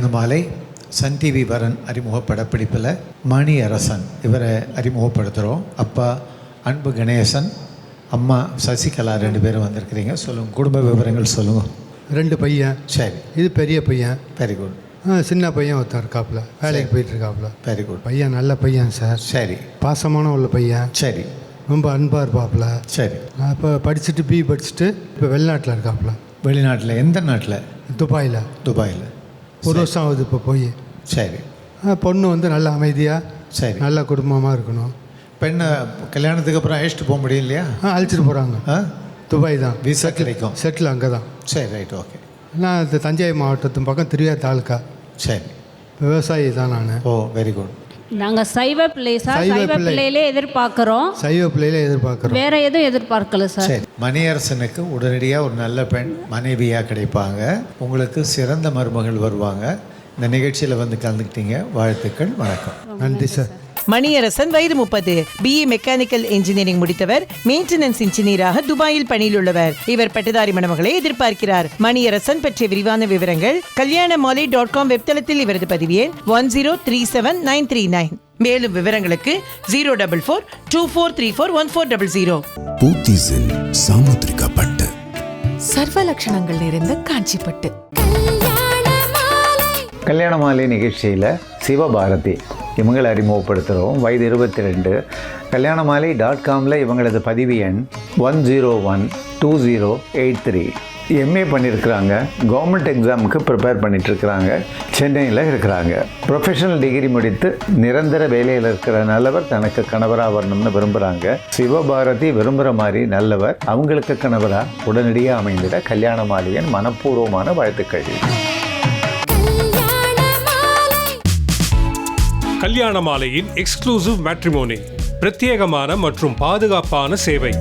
கல்யாண மாலை Sun TV வரன் அறிமுக படப்பிடிப்பில் மணி அரசன் இவரை அறிமுகப்படுத்துகிறோம். அப்பா அன்பு கணேசன் அம்மா சசிகலா ரெண்டு பேரும் வந்திருக்கிறீங்க. சொல்லுங்கள் குடும்ப விவரங்கள் சொல்லுங்கள் ரெண்டு பையன். சரி. இது பெரிய பையன். வெரி குட் ஆ, சின்ன பையன் ஒருத்தன் இருக்காப்புல. வேலைக்கு போயிட்டு இருக்காப்புல வெரி குட் பையன் நல்ல பையன் சார். சரி. பாசமான உள்ள பையன். சரி. ரொம்ப அன்பாக இருப்பாப்புல. சரி. இப்போ படிச்சுட்டு பி படிச்சுட்டு இப்போ வெளிநாட்டில் இருக்காப்புல. வெளிநாட்டில் எந்த நாட்டில்? துபாயில். துபாயில். ஒரு வருஷம் ஆகுது இப்போ போய். சரி. ஆ, பொண்ணு வந்து நல்ல அமைதியாக சரி. நல்ல குடும்பமாக இருக்கணும். பெண்ணை கல்யாணத்துக்கு அப்புறம் அழைச்சிட்டு போக முடியும் இல்லையா? ஆ அழைச்சிட்டு போகிறாங்க ஆ? துபாய் தான். விசா கிடைக்கும். செட்டில் அங்கே தான். சரி ரைட் ஓகே நான் இந்த தஞ்சை மாவட்டத்தின் பக்கம் திருவிழா தாலுக்கா. சரி. விவசாயி தான் நான். ஓ வெரி குட் நாங்கள் சைவ பிள்ளை சார். சைவ சைவ பிள்ளை. பிள்ளையிலே எதிர்பார்க்குறோம். சைவ பிள்ளையில எதிர்பார்க்குறோம். வேற எதுவும் எதிர்பார்க்கல சார். சரி மணியரசனுக்கு உடனடியாக ஒரு நல்ல பெண் மனைவியாக கிடைப்பாங்க. உங்களுக்கு சிறந்த மருமகள் வருவாங்க. இந்த நிகழ்ச்சியில் வந்து கலந்துக்கிட்டீங்க. வாழ்த்துக்கள் வணக்கம். நன்றி சார். மணியரசன் வயது முப்பது. பிஇ மெக்கானிக்கல் இன்ஜினியரிங் முடித்தவர். மெயின்டெனன்ஸ் இன்ஜினியராக துபாயில் பணியில் உள்ளவர் இவர் பட்டதாரி மணமகளை எதிர்பார்க்கிறார். மணியரசன் பற்றிய விரிவான விவரங்கள் கல்யாண மாலை டாட் காம் வெப்தளத்தில் இவரது பதிவு எண் one zero three seven nine three nine மேலும் விவரங்களுக்கு zero double four two four three four one four double zero பூத்திஸில் சாமுத்ரிகா பட்டு. சர்வ லட்சணங்கள் நிறைந்த காஞ்சிப்பட்டு. கல்யாண மாலை நிகழ்ச்சியில் சிவபாரதி. இவங்களை அறிமுகப்படுத்துகிறோம் வயது இருபத்தி ரெண்டு கல்யாண மாலை டாட் காமில் இவங்களது பதிவு எண் one zero one two zero eight three MA பண்ணியிருக்கிறாங்க கவர்மெண்ட் எக்ஸாமுக்கு ப்ரிப்பேர் பண்ணிகிட்ருக்கிறாங்க சென்னையில் இருக்கிறாங்க. ப்ரொஃபஷனல் டிகிரி முடித்து நிரந்தர வேலையில் இருக்கிற நல்லவர் தனக்கு கணவராக வரணும்னு விரும்புகிறாங்க சிவபாரதி விரும்புகிற மாதிரி நல்லவர். அவங்களுக்கு கணவராக உடனடியாக அமைந்திட கல்யாண மாலையின் மனப்பூர்வமான வாழ்த்துக்கள். கல்யாண மாலையின் எக்ஸ்க்ளூசிவ் மேட்ரிமோனி பிரத்யேகமான மற்றும் பாதுகாப்பான சேவை.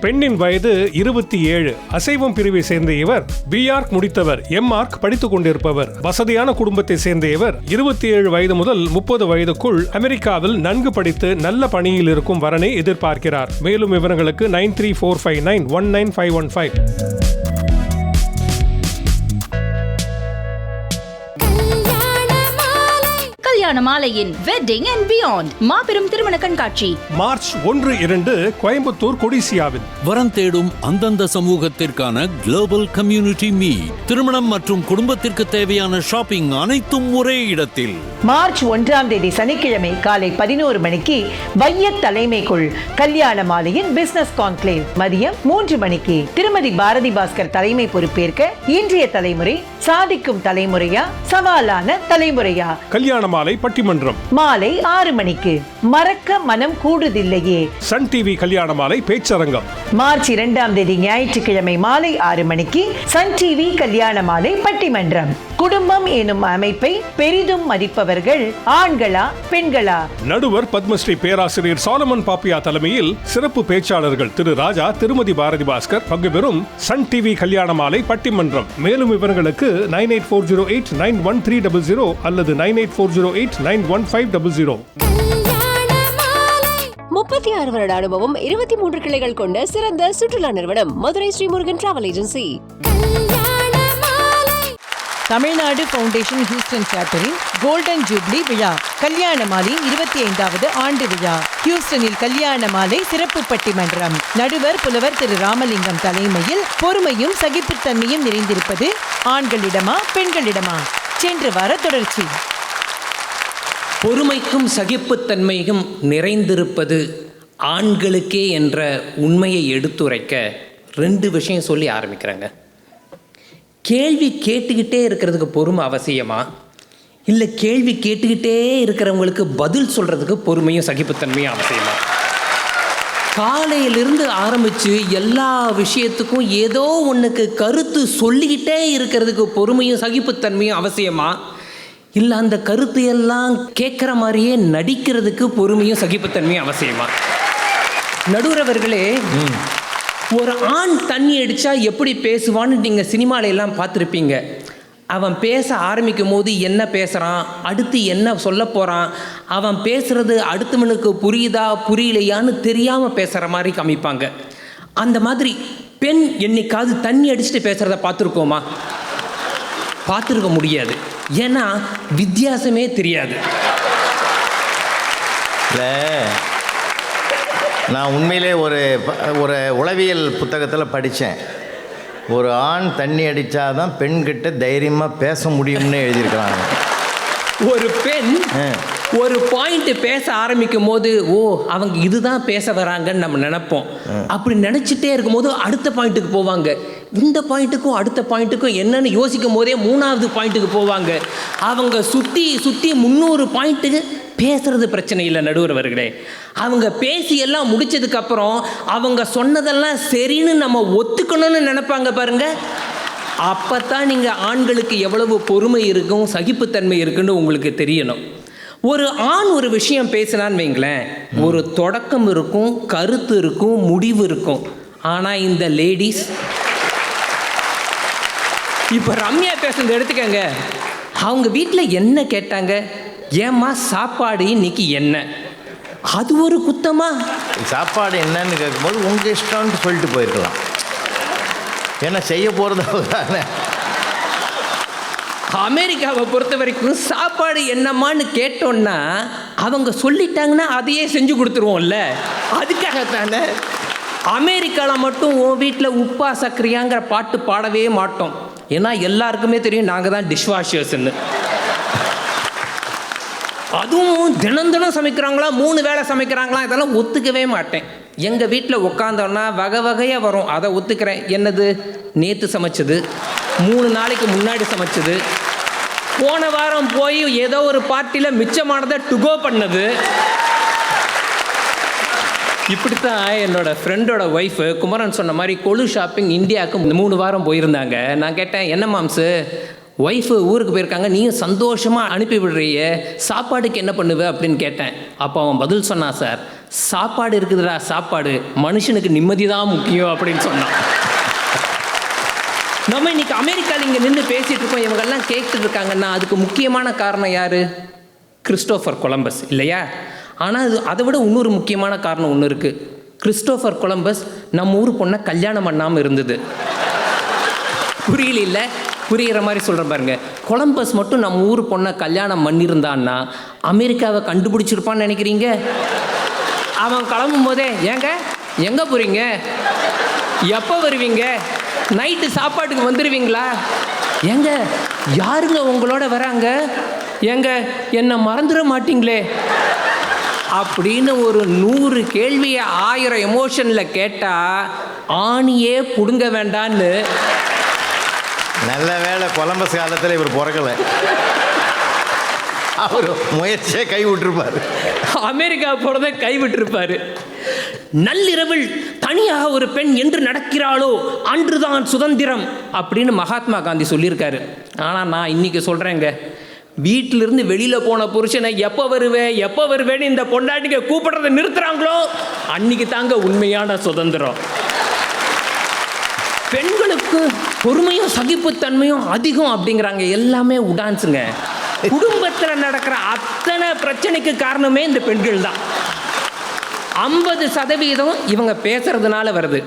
பெண்ணின் வயது இருபத்தி ஏழு. அசைவம் பிரிவை சேர்ந்த இவர் பிஆர்க் முடித்தவர் எம்ஆர்க் படித்துக் கொண்டிருப்பவர். வசதியான குடும்பத்தை சேர்ந்த இவர் இருபத்தி ஏழு வயது முதல் முப்பது வயதுக்குள் அமெரிக்காவில் நன்கு படித்து நல்ல பணியில் இருக்கும் வரனை எதிர்பார்க்கிறார். மேலும் விவரங்களுக்கு nine three four five nine one nine five one five. கல்யாண மாலையின் வெட்டிங் அண்ட் பியாண்ட் மாபெரும் திருமண கண்காட்சி. மார்ச் ஒன்று இரண்டு கோயம்புத்தூர் கொடிசியாவில். வரம் தேடும் அந்தந்த சமூகத்திற்கான குளோபல் கம்யூனிட்டி மீட் திருமணம் மற்றும் குடும்பத்திற்கு தேவையான ஷாப்பிங் அனைத்தும் ஒரே இடத்தில். மார்ச் ஒன்றாம் தேதி சனிக்கிழமை காலை பதினோரு மணிக்கு வைய தலைமைக்குள் கல்யாண மாலையின் பிசினஸ் கான்க்ளேவ் மதியம் மூன்று மணிக்கு திருமதி பாரதி பாஸ்கர் தலைமை பொறுப்பேற்க இன்றைய தலைமுறை சாதிக்கும் தலைமுறையா? சவாலான தலைமுறையா? கல்யாண மாலை பட்டிமன்றம். மாலை ஆறு மணிக்கு. மறக்க மனம் கூடுதில்லையே. சன் டிவி கல்யாண மாலை பேச்சரங்கம். மார்ச் இரண்டாம் தேதி ஞாயிற்றுக்கிழமை மாலை ஆறு மணிக்கு சன் டிவி கல்யாண மாலை பட்டிமன்றம். குடும்பம் எனும் அமைப்பை பெரிதும் மதிப்பவர்கள் ஆண்களா பெண்களா? நடுவர் பத்மஸ்ரீ பேராசிரியர் சாலமன் பாப்பியா தலைமையில் சிறப்பு பேச்சாளர்கள் திரு ராஜா திருமதி பாரதி பாஸ்கர் பங்கு பெறும் சன் டிவி கல்யாண மாலை பட்டிமன்றம். மேலும் விவரங்களுக்கு nine eight four zero eight nine one three double zero அல்லது nine eight four zero eight nine one five double zero முப்பத்தி ஆறு வருட அனுபவம் இருபத்தி மூன்று கிளைகள் கொண்ட சிறந்த சுற்றுலா நிறுவனம் Madurai Srimurugan travel agency Tamil Nadu foundation Houston சாப்டரின் golden jubilee விழா கல்யாண மாலை இருபத்தி ஐந்தாவது ஆண்டு விழா. ஹியூஸ்டனில் கல்யாண மாலை சிறப்பு பட்டிமன்றம். நடுவர் புலவர் திரு ராமலிங்கம் தலைமையில் பொறுமையும் சகிப்புத்தன்மையும் நிறைந்திருப்பது ஆண்களிடமா பெண்களிடமா? சென்று வார தொடர்ச்சி. பொறுமைக்கும் சகிப்புத்தன்மையும் நிறைந்திருப்பது ஆண்களுக்கே என்ற உண்மையை எடுத்துரைக்க ரெண்டு விஷயம் சொல்லி ஆரம்பிக்கிறாங்க. கேள்வி கேட்டுக்கிட்டே இருக்கிறதுக்கு பொறுமை அவசியமா? இல்லை கேள்வி கேட்டுக்கிட்டே இருக்கிறவங்களுக்கு பதில் சொல்கிறதுக்கு பொறுமையும் சகிப்புத்தன்மையும் அவசியமா? காலையிலிருந்து ஆரம்பித்து எல்லா விஷயத்துக்கும் ஏதோ ஒன்றுக்கு கருத்து சொல்லிக்கிட்டே இருக்கிறதுக்கு பொறுமையும் சகிப்புத்தன்மையும் அவசியமாக இல்லை அந்த கருத்து எல்லாம் கேட்குற மாதிரியே நடிக்கிறதுக்கு பொறுமையும் சகிப்புத்தன்மையும் அவசியமா? நடுவரவர்களே ஒரு ஆண் தண்ணி அடித்தா எப்படி பேசுவான்னு நீங்கள் சினிமால எல்லாம் பார்த்துருப்பீங்க. அவன் பேச ஆரம்பிக்கும் போது என்ன பேசுகிறான் அடுத்து என்ன சொல்ல போகிறான் அவன் பேசுகிறது அடுத்தவனுக்கு புரியுதா புரியலையான்னு தெரியாமல் பேசுகிற மாதிரி காமிப்பாங்க. அந்த மாதிரி பெண் என்னைக்காவது தண்ணி அடிச்சுட்டு பேசுகிறத பார்த்துருக்கோமா? பார்த்துருக்க முடியாது. ஏன்னா வித்தியாசமே தெரியாது. இல்லை. நான் உண்மையிலே ஒரு ப- ஒரு உளவியல் புத்தகத்தில் படித்தேன் ஒரு ஆண் தண்ணி அடித்தாதான் பெண்கிட்ட தைரியமாக பேச முடியும்னு எழுதியிருக்கிறாங்க. ஒரு பெண் ஒரு பாயிண்ட் பேச ஆரம்பிக்கும் போது ஓ அவங்க இதுதான் பேச வராங்கன்னு நம்ம நினைப்போம். அப்படி நினைச்சிட்டே இருக்கும்போது அடுத்த பாயிண்ட்டுக்கு போவாங்க. இந்த பாயிண்ட்டுக்கும் அடுத்த பாயிண்ட்டுக்கும் என்னன்னு யோசிக்கும் போதே மூணாவது பாயிண்ட்டுக்கு போவாங்க. அவங்க சுற்றி சுற்றி முந்நூறு பாயிண்ட்டுக்கு பேசுறது பிரச்சனை இல்லை நடுவர்களே அவங்க பேசி எல்லாம் முடிச்சதுக்கு அப்புறம் அவங்க சொன்னதெல்லாம் சரின்னு நம்ம ஒத்துக்கணும்னு நினைப்பாங்க அப்போ தான் நீங்கள் ஆண்களுக்கு எவ்வளவு பொறுமை இருக்கும் சகிப்புத்தன்மை இருக்குன்னு உங்களுக்கு தெரியணும். ஒரு ஆண் ஒரு விஷயம் பேசினான்னு வைங்களேன் ஒரு தொடக்கம் இருக்கும் கருத்து இருக்கும் முடிவு இருக்கும். ஆனால் இந்த லேடிஸ் இப்போ ரம்யா பேசுனது எடுத்துக்கங்க. அவங்க வீட்டில் என்ன கேட்டாங்க? ஏம்மா சாப்பாடு இன்னைக்கு என்ன? அது ஒரு குத்தமா? சாப்பாடு என்னன்னு கேட்கும்போது உங்கள் இஷ்டம்னு சொல்லிட்டு போயிருக்கலாம். ஏன்னா செய்ய போகிறது தானே அமெரிக்காவை பொறுத்த வரைக்கும் சாப்பாடு என்னம்மான்னு கேட்டோன்னா அவங்க சொல்லிட்டாங்கன்னா அதையே செஞ்சு கொடுத்துருவோம்ல. அதுக்காகத்தானே? அமெரிக்காவில் மட்டும் உன் வீட்டில் உப்பா சக்கரையாங்கிற பாட்டு பாடவே மாட்டோம். ஏன்னா எல்லாருக்குமே தெரியும் நாங்கள் தான் டிஷ்வாஷர்ஸ்ன்னு அதுவும் தினம் தினம் சமைக்கிறாங்களா மூணு வேளை சமைக்கிறாங்களா இதெல்லாம் ஒத்துக்கவே மாட்டேன். எங்கள் வீட்டில் உட்காந்தோன்னா வகை வகையாக வரும். அதை ஒத்துக்கிறேன். என்னது? நேற்று சமைச்சது. மூணு நாளைக்கு முன்னாடி சமைச்சது. போன வாரம் போய் ஏதோ ஒரு பார்ட்டியில் மிச்சமானதை டுகோ பண்ணது. இப்படித்தான் என்னோட ஃப்ரெண்டோட ஒய்ஃபு குமரன் சொன்ன மாதிரி கொலு ஷாப்பிங் இந்தியாவுக்கு மூணு வாரம் போயிருந்தாங்க. நான் கேட்டேன் என்ன மாம்ஸு ஒய்ஃபு ஊருக்கு போயிருக்காங்க நீயும் சந்தோஷமாக அனுப்பி விடுறிய சாப்பாடுக்கு என்ன பண்ணுவ அப்படின்னு கேட்டேன். அப்போ அவன் பதில் சொன்னான் சார் சாப்பாடு இருக்குதுடா சாப்பாடு. மனுஷனுக்கு நிம்மதி தான் முக்கியம் அப்படின்னு சொன்னான். நம்ம இன்னைக்கு அமெரிக்காவில் இங்கே நின்று பேசிட்டு இருக்கோம். இவங்கெல்லாம் கேட்டுட்டு இருக்காங்கன்னா அதுக்கு முக்கியமான காரணம் யாரு? கிறிஸ்டோஃபர் கொலம்பஸ் இல்லையா? ஆனால் அது அதை விட இன்னொரு முக்கியமான காரணம் ஒன்று இருக்குது கிறிஸ்டோஃபர் கொலம்பஸ் நம்ம ஊர் பொண்ணை கல்யாணம் பண்ணாமல் இருந்தது. புரியல புரிகிற மாதிரி சொல்கிறேன் பாருங்க. கொலம்பஸ் மட்டும் நம்ம ஊர் பொண்ணை கல்யாணம் பண்ணியிருந்தான்னா அமெரிக்காவை கண்டுபிடிச்சிருப்பான்னு நினைக்கிறீங்க? அவன் கிளம்பும் போதே ஏங்க எங்கே போகிறீங்க எப்போ வருவீங்க? நைட்டு சாப்பாட்டுக்கு வந்துடுவீங்களா ஏங்க யாருங்க உங்களோட வராங்க? ஏங்க என்னை மறந்துட மாட்டீங்களே? அப்படின்னு ஒரு நூறு கேள்வியை ஆயிரம் எமோஷனில் கேட்டால் ஆணியே பிடுங்க வேண்டான்னு நல்ல வேளை கொலம்பஸ் காலத்தில் இவர் பிறக்கலை. அவர் முயற்சியை கை விட்டுருப்பார். அமெரிக்கா போகிறத கைவிட்டிருப்பாரு நள்ளிரவில் தனியாக ஒரு பெண் என்று நடக்கிறாளோ அன்றுதான் சுதந்திரம் அப்படின்னு மகாத்மா காந்தி சொல்லியிருக்காரு. ஆனால் நான் இன்னைக்கு சொல்கிறேங்க வீட்டிலிருந்து வெளியில் போன புருஷனை எப்போ வருவேன் எப்போ வருவேன்னு இந்த பொண்டாட்டிங்க கூப்பிடுறத நிறுத்துறாங்களோ அன்னைக்கு தாங்க உண்மையான சுதந்திரம். பெண்களுக்கு பொறுமையும் சகிப்புத்தன்மையும் அதிகம் அப்படிங்கிறாங்க. எல்லாமே உடான்ஸுங்க. குடும்பத்தில் நடக்கிற அத்தனை பிரச்சனைக்கு காரணமே இந்த பெண்கள் தான். ஐம்பது சதவீதம் இவங்க பேசுறதுனால வருது.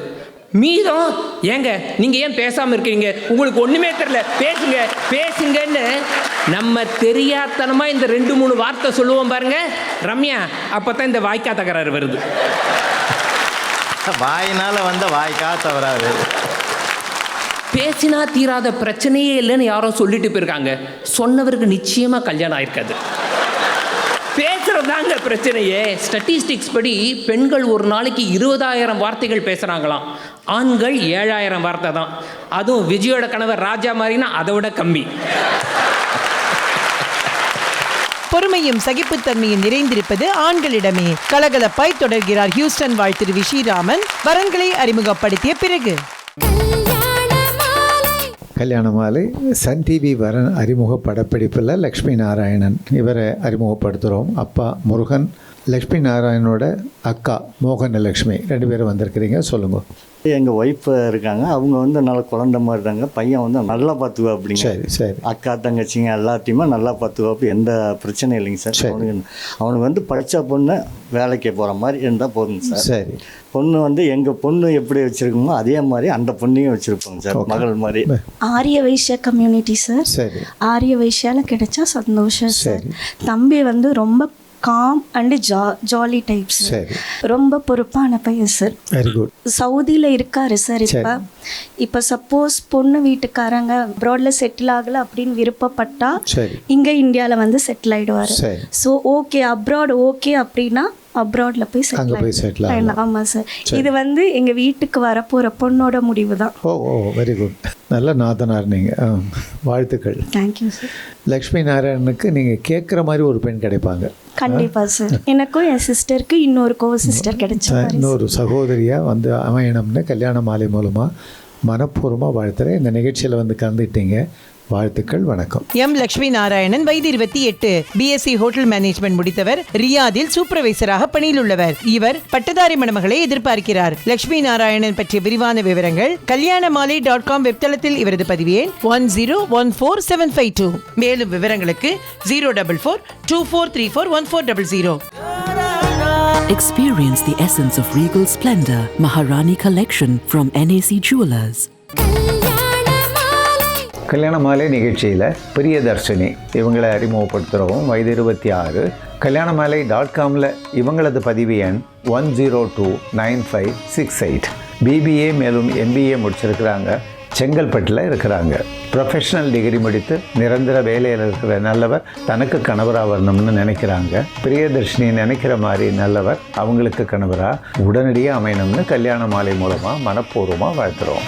மீதம் ஏங்க நீங்கள் ஏன் பேசாமல் இருக்கீங்க? உங்களுக்கு ஒன்றுமே தெரியல. பேசுங்க பேசுங்கன்னு நம்ம தெரியாத்தனமாக இந்த ரெண்டு மூணு வார்த்தை சொல்லுவோம் பாருங்க. ரம்யா அப்போ தான் இந்த வாய்க்கா தகராறு வருது. வாயினால் வந்த வாய்க்கா தவறாது பேசினா தீராத பிரச்சனையே இல்லைன்னு யாரோ சொல்லிட்டு போயிருக்காங்க. சொன்னவருக்கு நிச்சயமாக கல்யாணம் ஆயிருக்காது. பேசுகிறதாங்க பிரச்சனையே. ஸ்டட்டிஸ்டிக்ஸ் படி பெண்கள் ஒரு நாளைக்கு இருபதாயிரம் வார்த்தைகள் பேசுகிறாங்களாம் ஆண்கள் ஏழாயிரம் வார்த்தை தான். அதுவும் விஜயோட கணவர் ராஜா மாதிரினா அதை விட கம்மி. பொறுமையும் சகிப்புத்தன்மையும் நிறைந்திருப்பது ஆண்களிடமே. கலகலப்பாய் தொடர்கிறார் ஹியூஸ்டன் வாழ் திரு விஷிராமன் வரன்களை அறிமுகப்படுத்திய பிறகு. கல்யாண மாலை சன் டிவி வரன் அறிமுக படப்பிடிப்பில் லக்ஷ்மி நாராயணன் இவரை அறிமுகப்படுத்துகிறோம். அப்பா முருகன் லக்ஷ்மி நாராயணனோட அக்கா மோகனலக்ஷ்மி ரெண்டு பேரும் வந்திருக்கிறீங்க. சொல்லுங்க. எங்கள் ஒய்ஃப் இருக்காங்க. அவங்க வந்து நல்ல குழந்த மாதிரி இருக்காங்க. பையன் வந்து நல்லா பார்த்துக்குவா அப்படிங்க. சரி சரி. அக்கா தங்கச்சிங்க எல்லாத்தையுமே நல்லா பார்த்துக்குவாப்பு எந்த பிரச்சனையும் இல்லைங்க சார். அவனுக்கு அவனுக்கு வந்து படித்த பொண்ணு வேலைக்கு போகிற மாதிரி இருந்தால் போதுங்க சார். சரி. பொண்ணு வந்து எங்கள் பொண்ணு எப்படி வச்சுருக்கோமோ அதே மாதிரி அந்த பொண்ணையும் வச்சுருப்போங்க சார். மகள் மாதிரி. ஆரிய வைஷ்ய கம்யூனிட்டி சார் சரி. ஆரிய வைஷ்யால கிடைச்சா சந்தோஷம் சரி. தம்பி வந்து ரொம்ப காம் அண்டு ஜா ஜாலி டைப்ஸ் சரி. ரொம்ப பொறுப்பான பையன் சார் வெரி குட் சவுதியில் இருக்காரு சார் இப்போ. இப்போ சப்போஸ் பொண்ணு வீட்டுக்காரங்க அப்ராடில் செட்டில் ஆகலை அப்படின்னு விருப்பப்பட்டா இங்கே இந்தியாவில் வந்து செட்டில் ஆயிடுவார். சரி. ஸோ ஓகே அப்ராட் ஓகே அப்படின்னா அப்ராடில் போய் செட்டில் ஆகலாம். ஆமாம் சார். இது வந்து எங்கள் வீட்டுக்கு வரப்போகிற பொண்ணோட முடிவு தான் ஓ ஓ வெரி குட் நல்ல நாதனார் நீங்கள் வாழ்த்துக்கள். தேங்க்யூ சார் லக்ஷ்மி நாராயணனுக்கு நீங்கள் கேட்குற மாதிரி ஒரு பெண் கிடைப்பாங்க. கண்டிப்பா சார் எனக்கும் என் சிஸ்டருக்கு இன்னொரு கோ சிஸ்டர் கிடைச்ச இன்னொரு சகோதரியாக வந்து அமையணும்னு கல்யாண மாலை மூலமாக மனப்பூர்வமாக வாழ்த்துறேன். இந்த நிகழ்ச்சியில் வந்து கலந்துக்கிட்டீங்க. வாழ்த்துக்கள் வணக்கம் எம் லட்சுமி நாராயணன் வயது இருபத்தி எட்டு பிஎஸ்சி ஹோட்டல் மேனேஜ்மெண்ட் முடித்தவர் ரியாதில் சூப்பர்வைசராக பணியில் உள்ளவர் இவர் பட்டதாரி மணமகளை எதிர்பார்க்கிறார் லட்சுமி நாராயணன் பற்றிய விரிவான விவரங்கள் கல்யாண மாலை டாட் காம் வெப்தளத்தில் இவரது பதிவு எண் one zero one four seven five two மேலும் விவரங்களுக்கு zero double four two four three four one four double zero Experience the essence of regal splendor. Maharani Collection from NAC Jewelers. கல்யாண மாலை நிகழ்ச்சியில் பிரியதர்ஷினி இவங்களை அறிமுகப்படுத்துகிறோம் வயது இருபத்தி ஆறு. கல்யாண மாலை டாட் காமில் இவங்களது பதிவு எண் one zero two nine five six eight BBA மேலும் எம்பிஏ முடிச்சிருக்கிறாங்க. செங்கல்பட்டில் இருக்கிறாங்க. ப்ரொஃபஷனல் டிகிரி முடித்து நிரந்தர வேலையில் இருக்கிற நல்லவர் தனக்கு கணவராக வரணும்னு நினைக்கிறாங்க. பிரியதர்ஷினி நினைக்கிற மாதிரி நல்லவர் அவங்களுக்கு கணவராக உடனடியாக அமையணும்னு கல்யாண மாலை மூலமாக மனப்பூர்வமாக வாழ்த்துறோம்.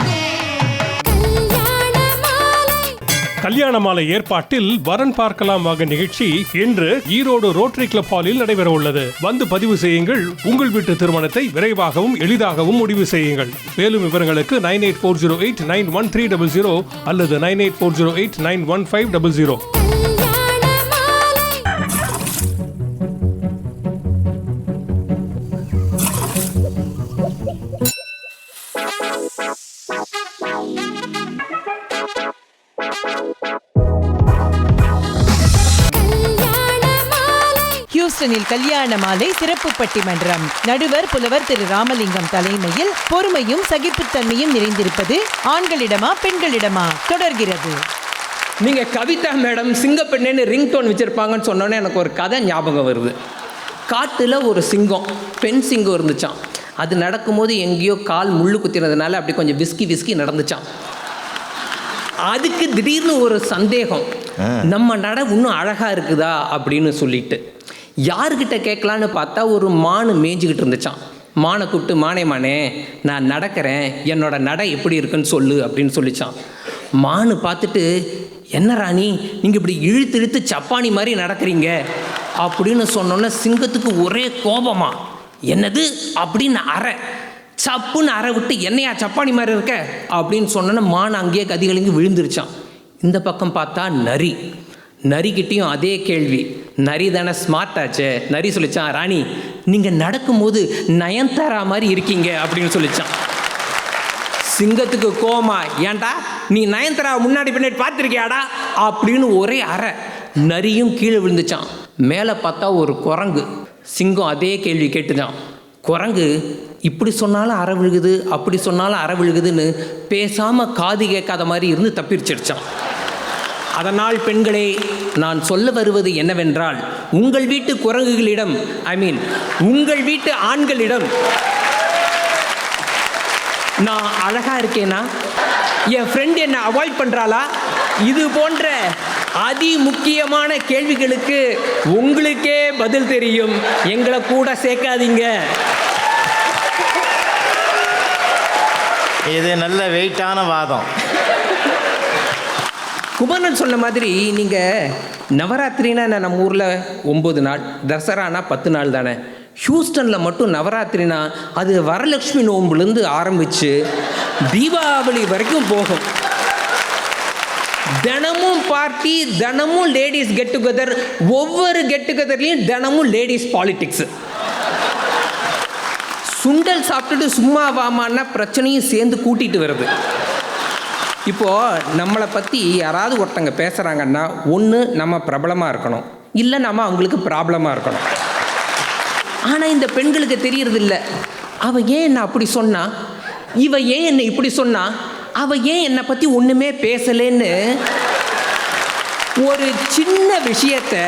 கல்யாண மாலை ஏற்பாட்டில் வரன் பார்க்கலாம் வாங்க நிகழ்ச்சி இன்று ஈரோடு ரோட்டரி கிளப் ஹாலில் நடைபெற உள்ளது. வந்து பதிவு செய்யுங்கள். உங்கள் வீட்டு திருமணத்தை விரைவாகவும் எளிதாகவும் முடிவு செய்யுங்கள். மேலும் விவரங்களுக்கு nine eight four zero eight nine one three double zero அல்லது nine eight four zero eight nine one five double zero. ஹியூஸ்டனில் Kalyana மாலை சிறப்பு பட்டிமன்றம் நடுவர் புலவர் திரு ராமலிங்கம் தலைமையில் பொறுமையும் சகிப்புத்தன்மையும் நிறைந்திருப்பது ஆண்களிடமா பெண்களிடமா தொடர்கிறது. நீங்க கவிதா மேடம் சிங்கப்பெண்ணேன்னு ரிங் டோன் வச்சிருப்பாங்கன்னு சொன்னோன்னே எனக்கு ஒரு கதை ஞாபகம் வருது. காட்டுல ஒரு சிங்கம் பெண் சிங்கம் இருந்துச்சாம். அது நடக்கும்போது எங்கேயோ கால் முள்ளு குத்தினதுனால அப்படி கொஞ்சம் விஸ்கி விஸ்கி நடந்துச்சாம். அதுக்கு திடீர்னு ஒரு சந்தேகம். நம்ம நட இன்னும் அழகா இருக்குதா அப்படின்னு சொல்லிட்டு. யாருக்கிட்ட கேட்கலான்னு பார்த்தா ஒரு மானு மேய்ஞ்சிக்கிட்டு இருந்துச்சான் மானை கூப்பிட்டு மானே மானே நான் நடக்கிறேன். என்னோட நடை எப்படி இருக்குன்னு சொல்லு அப்படின்னு சொல்லிச்சான் மானு பார்த்துட்டு என்ன ராணி நீங்கள் இப்படி இழுத்து இழுத்து சப்பானி மாதிரி நடக்கிறீங்க? அப்படின்னு சொன்னோன்னே சிங்கத்துக்கு ஒரே கோபமா என்னது? அப்படின்னு அறை சப்புன்னு அறை விட்டு என்னையா சப்பானி மாதிரி இருக்க? அப்படின்னு சொன்னோன்னே மான் அங்கேயே கதிகலங்கி விழுந்துருச்சான் இந்த பக்கம் பார்த்தா நரி. நரிக்கிட்டேயும் அதே கேள்வி. நரி தானே ஸ்மார்ட்டாச்சே நரி சொல்லிச்சான் ராணி நீங்கள் நடக்கும்போது நயன்தாரா மாதிரி இருக்கீங்க அப்படின்னு சொல்லிச்சான். சிங்கத்துக்கு கோமா ஏன்டா நீ நயன்தாரா முன்னாடி பின்னாடி பார்த்துருக்கியாடா? அப்படின்னு ஒரே அறை. நரியும் கீழே விழுந்துச்சான். மேலே பார்த்தா ஒரு குரங்கு. சிங்கம் அதே கேள்வி கேட்டுதான். குரங்கு இப்படி சொன்னாலும் அற விழுகுது அப்படி சொன்னாலும் அற விழுகுதுன்னு பேசாமல் காது கேட்காத மாதிரி இருந்து தப்பிச்சிருச்சான் அதனால் பெண்களே நான் சொல்ல வருவது என்னவென்றால் உங்கள் வீட்டு குரங்குகளிடம் ஐ மீன் உங்கள் வீட்டு ஆண்களிடம். நான் அழகா இருக்கேனா? என் ஃப்ரெண்ட் என்னை அவாய்ட் பண்ணுறாளா இது போன்ற அதி முக்கியமான கேள்விகளுக்கு உங்களுக்கே பதில் தெரியும். எங்களை கூட சேர்க்காதீங்க. இது நல்ல வெயிட்டான வாதம். குமரன் சொன்ன மாதிரி நீங்கள் நவராத்திரினா என்ன? நம்ம ஊரில் ஒம்பது நாள் தசரானா பத்து நாள் தானே. ஹியூஸ்டனில் மட்டும் நவராத்திரினா அது வரலட்சுமி நோம்புலேருந்து ஆரம்பித்து தீபாவளி வரைக்கும் போகும். தினமும் பார்ட்டி தினமும் லேடிஸ் கெட் டுகெதர் ஒவ்வொரு கெட் டுகெதர்லையும் தினமும் லேடிஸ் பாலிட்டிக்ஸ் சுண்டல் சாப்பிட்டுட்டு சும்மா வாமான்னா பிரச்சனையும் சேர்ந்து கூட்டிட்டு வருது. இப்போது நம்மளை பற்றி யாராவது ஒருத்தங்க பேசுகிறாங்கன்னா ஒன்று நம்ம பிரபலமாக இருக்கணும். இல்லை நம்ம அவங்களுக்கு ப்ராப்ளமாக இருக்கணும். ஆனால் இந்த பெண்களுக்கு தெரியறதில்ல. அவ ஏன் என்னை அப்படி சொன்னா? இவ ஏன் என்னை இப்படி சொன்னா? அவ ஏன் என்னை பற்றி ஒன்றுமே பேசலேன்னு ஒரு சின்ன விஷயத்த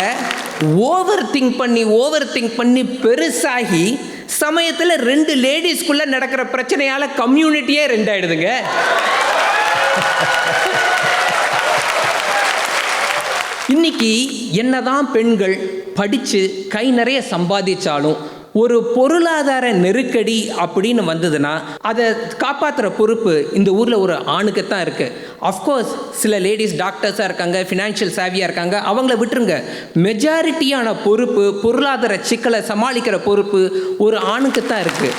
ஓவர் திங்க் பண்ணி ஓவர் திங்க் பண்ணி பெருசாகி சமயத்தில் ரெண்டு லேடிஸ்குள்ளே நடக்கிற பிரச்சனையால் கம்யூனிட்டியே ரெண்டாயிடுதுங்க. இன்னைக்கு என்னதான் பெண்கள் படித்து கை நிறைய சம்பாதிச்சாலும் ஒரு பொருளாதார நெருக்கடி அப்படின்னு வந்ததுன்னா அதை காப்பாற்றுற பொறுப்பு இந்த ஊரில் ஒரு ஆணுக்கு தான் இருக்குது அஃப்கோர்ஸ் சில லேடிஸ் டாக்டர்ஸாக இருக்காங்க ஃபினான்ஷியல் சேவியாக இருக்காங்க அவங்கள விட்டுருங்க. மெஜாரிட்டியான பொறுப்பு பொருளாதார சிக்கலை சமாளிக்கிற பொறுப்பு ஒரு ஆணுக்கு தான் இருக்குது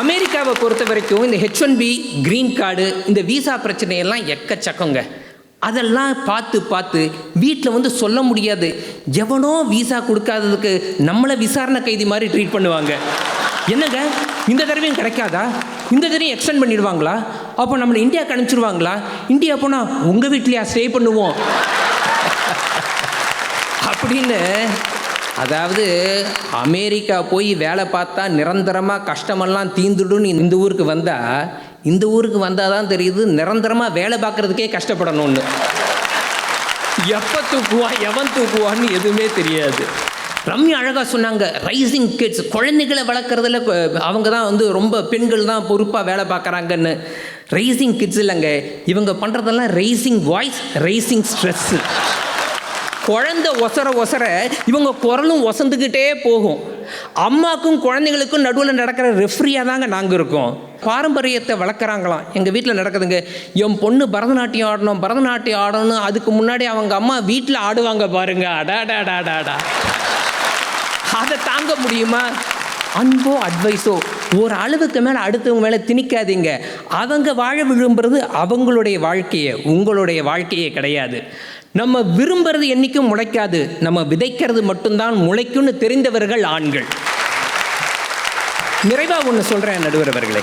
அமெரிக்காவை பொறுத்த வரைக்கும் இந்த H one B green card இந்த விசா பிரச்சனையெல்லாம் எக்கச்சக்கங்க. அதெல்லாம் பார்த்து பார்த்து வீட்டில் வந்து சொல்ல முடியாது. எவனோ விசா கொடுக்காததுக்கு நம்மளை விசாரணை கைதி மாதிரி ட்ரீட் பண்ணுவாங்க. என்னங்க? இந்த தடவையும் கிடைக்காதா? இந்த தடவையும் எக்ஸ்டெண்ட் பண்ணிடுவாங்களா? அப்போ நம்மளை இந்தியாவுக்கு அனுப்பிச்சிடுவாங்களா இந்தியா போனால் உங்கள் வீட்லையா ஸ்டே பண்ணுவோம். அப்படின்னு அதாவது அமெரிக்கா போய் வேலை பார்த்தா நிரந்தரமாக கஷ்டமெல்லாம் தீந்துடுன்னு இந்த ஊருக்கு வந்தால் இந்த ஊருக்கு வந்தால் தான் தெரியுது நிரந்தரமாக வேலை பார்க்குறதுக்கே கஷ்டப்படணும்னு. எப்போ தூக்குவா எவன் தூக்குவான்னு எதுவுமே தெரியாது. ரம்யா அழகாக சொன்னாங்க ரைசிங் கிட்ஸ் குழந்தைகளை வளர்க்குறதுல அவங்க தான் வந்து ரொம்ப பெண்கள் தான் பொறுப்பாக வேலை பார்க்குறாங்கன்னு. ரைசிங் கிட்ஸ் இல்லைங்க இவங்க பண்ணுறதெல்லாம் ரைசிங் வாய்ஸ் ரைசிங் ஸ்ட்ரெஸ்ஸு குழந்தை ஒசர ஒசர இவங்க குரலும் ஒசந்துக்கிட்டே போகும். அம்மாக்கும் குழந்தைங்களுக்கும் நடுவில் நடக்கிற ரெஃப்ரியாக தாங்க நாங்கள் இருக்கோம். பாரம்பரியத்தை வளர்க்குறாங்களாம். எங்கள் வீட்டில் நடக்குதுங்க. என் பொண்ணு பரதநாட்டியம் ஆடணும் பரதநாட்டியம் ஆடணும் அதுக்கு முன்னாடி அவங்க அம்மா வீட்டில் ஆடுவாங்க பாருங்க. அடாடாடாடாடா அதை தாங்க முடியுமா? அன்போ அட்வைஸோ ஒரு அளவுக்கு மேலே அடுத்தவங்க மேலே திணிக்காதீங்க. அவங்க வாழ விரும்புறது அவங்களுடைய வாழ்க்கையை உங்களுடைய வாழ்க்கையே கிடையாது. நம்ம விரும்புறது என்றைக்கும் முளைக்காது. நம்ம விதைக்கிறது மட்டும்தான் முளைக்கும்னு தெரிந்தவர்கள் ஆண்கள். நிறைவாக ஒன்று சொல்கிறேன் நடுவர் அவர்களே.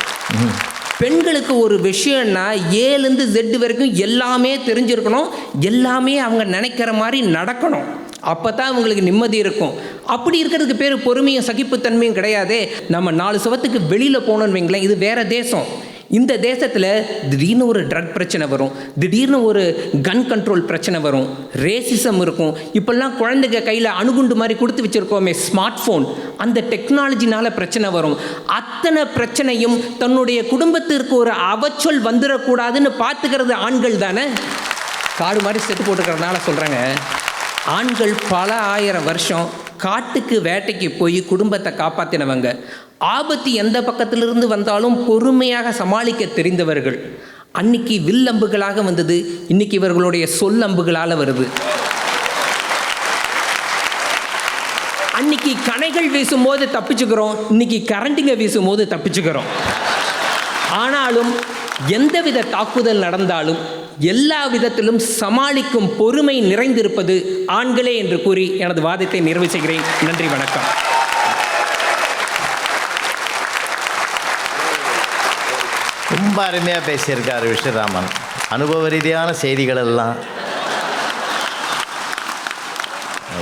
பெண்களுக்கு ஒரு விஷயம்னா ஏலேருந்து ஜெட் வரைக்கும் எல்லாமே தெரிஞ்சிருக்கணும். எல்லாமே அவங்க நினைக்கிற மாதிரி நடக்கணும். அப்போ தான் அவங்களுக்கு நிம்மதி இருக்கும். அப்படி இருக்கிறதுக்கு பேர் பொறுமையும் சகிப்புத்தன்மையும் கிடையாதே. நம்ம நாலு சுவத்துக்கு வெளியில் போகணும்னு வைங்களேன் இது வேற தேசம். இந்த தேசத்தில் திடீர்னு ஒரு ட்ரக் பிரச்சனை வரும். திடீர்னு ஒரு கன் கண்ட்ரோல் பிரச்சனை வரும். ரேசிசம் இருக்கும். இப்போல்லாம் குழந்தைங்க கையில் அணுகுண்டு மாதிரி கொடுத்து வச்சுருக்கோமே ஸ்மார்ட் ஃபோன் அந்த டெக்னாலஜினால் பிரச்சனை வரும். அத்தனை பிரச்சனையும் தன்னுடைய குடும்பத்திற்கு ஒரு அவச்சொல் வந்துடக்கூடாதுன்னு பார்த்துக்கிறது ஆண்கள் தானே? காடு மாதிரி செத்து போட்டுக்கிறதுனால சொல்கிறாங்க ஆண்கள் பல ஆயிரம் வருஷம் காட்டுக்கு வேட்டைக்கு போய் குடும்பத்தை காப்பாற்றினவங்க ஆபத்து எந்த பக்கத்திலிருந்து வந்தாலும் பொறுமையாக சமாளிக்க தெரிந்தவர்கள். அன்னைக்கு வில் அம்புகளாக வந்தது இன்னைக்கு இவர்களுடைய சொல் அம்புகளால் வருது. அன்னைக்கு கணைகள் வீசும்போது தப்பிச்சுக்கிறோம் இன்னைக்கு கரண்டிங்க வீசும்போது தப்பிச்சுக்கிறோம். ஆனாலும் எந்தவித தாக்குதல் நடந்தாலும் எல்லா விதத்திலும் சமாளிக்கும் பொறுமை நிறைந்திருப்பது ஆண்களே என்று கூறி எனது வாதத்தை நிறைவு செய்கிறேன். நன்றி வணக்கம். ரொம்ப அருமையாக பேசியிருக்கார் விஸ்வராமன். அனுபவ ரீதியான செய்திகள் எல்லாம்.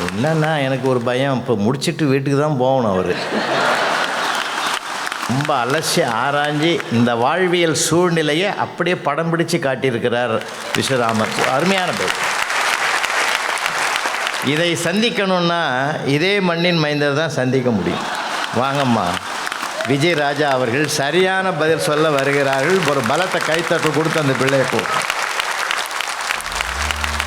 என்னன்னா எனக்கு ஒரு பயம். இப்போ முடிச்சிட்டு வீட்டுக்கு தான் போகணும் அவர். ரொம்ப அலசி ஆராய்ஞ்சு இந்த வாழ்வியல் சூழ்நிலையை அப்படியே படம் பிடிச்சு காட்டியிருக்கிறார் விஸ்வராமன். அருமையான பேர். இதை சந்திக்கணும்னா இதே மண்ணின் மைந்தர் தான் சந்திக்க முடியும். வாங்கம்மா. விஜய் ராஜா அவர்கள் சரியான பதில் சொல்ல வருகிறார்கள். ஒரு பலத்தை கைத்தட்டு கொடுத்து அந்த பிள்ளையை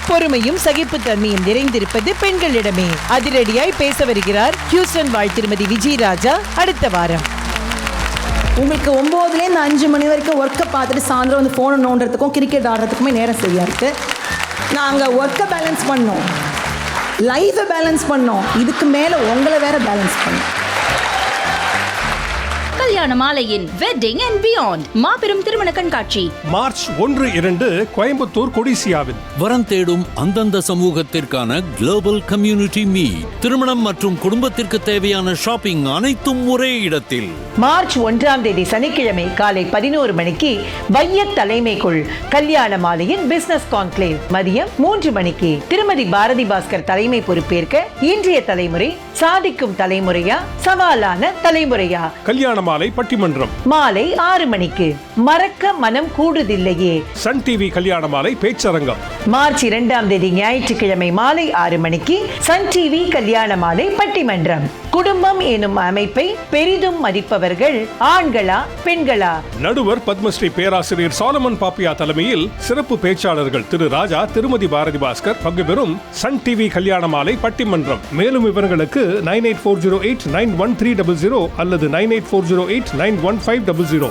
பொறுமையும் சகிப்புத்தன்மையும் நிறைந்திருப்பது பெண்களிடமே. அதிரடியாய் பேச வருகிறார் ஹியூஸ்டன் வாழ் திருமதி விஜய் ராஜா அடுத்த வாரம். உங்களுக்கு ஒம்போதுலேருந்து அஞ்சு மணி வரைக்கும் ஒர்க்கை பார்த்துட்டு சாயந்தரம் வந்து ஃபோனை நோண்டுறதுக்கும் கிரிக்கெட் ஆடுறதுக்குமே நேரம் சரியாக இருக்குது நாங்கள் ஒர்க்கை பேலன்ஸ் பண்ணோம். லைஃப்பை பேலன்ஸ் பண்ணோம். இதுக்கு மேலே உங்களை வேற பேலன்ஸ் பண்ணோம். கல்யாண மாலையின் வெட்டிங் அண்ட் பியாண்ட் மாபெரும் திருமண கண்காட்சி. மார்ச் ஒன்று இரண்டு கோயம்புத்தூர் கொடிசியாவில். வரம் தேடும் அந்தந்த சமூகத்திற்கான குளோபல் கம்யூனிட்டி மீட் திருமணம் மற்றும் குடும்பத்திற்கு தேவையான ஷாப்பிங் அனைத்தும் ஒரே இடத்தில். மார்ச் ஒன்றாம் தேதி சனிக்கிழமை காலை பதினோரு மணிக்கு வைய தலைமைக்குள் கல்யாண மாலையின் பிசினஸ் கான்க்ளேவ் மதியம் மூன்று மணிக்கு திருமதி பாரதி பாஸ்கர் தலைமை பொறுப்பேற்க இன்றைய தலைமுறை சாதிக்கும் தலைமுறையா? சவாலான தலைமுறையா? கல்யாண மாலை பட்டிமன்றம். மாலை ஆறு மணிக்கு. மறக்க மனம் கூடுதில்லையே. சன் டிவி கல்யாண மாலை பேச்சரங்கம். மார்ச் இரண்டாம் தேதி ஞாயிற்றுக்கிழமை மாலை ஆறு மணிக்கு சன் டிவி கல்யாண மாலை பட்டிமன்றம். குடும்பம் எனும் அமைப்பை பெரிதும் மதிப்பவர்கள் ஆண்களா பெண்களா? நடுவர் பத்மஸ்ரீ பேராசிரியர் சாலமன் பாப்பியா தலைமையில் சிறப்பு பேச்சாளர்கள் திரு ராஜா திருமதி பாரதி பாஸ்கர் பங்கு பெறும் சன் டிவி கல்யாண மாலை பட்டிமன்றம். மேலும் விவரங்களுக்கு nine eight four zero eight nine one three double zero அல்லது nine eight four zero eight nine one five double zero.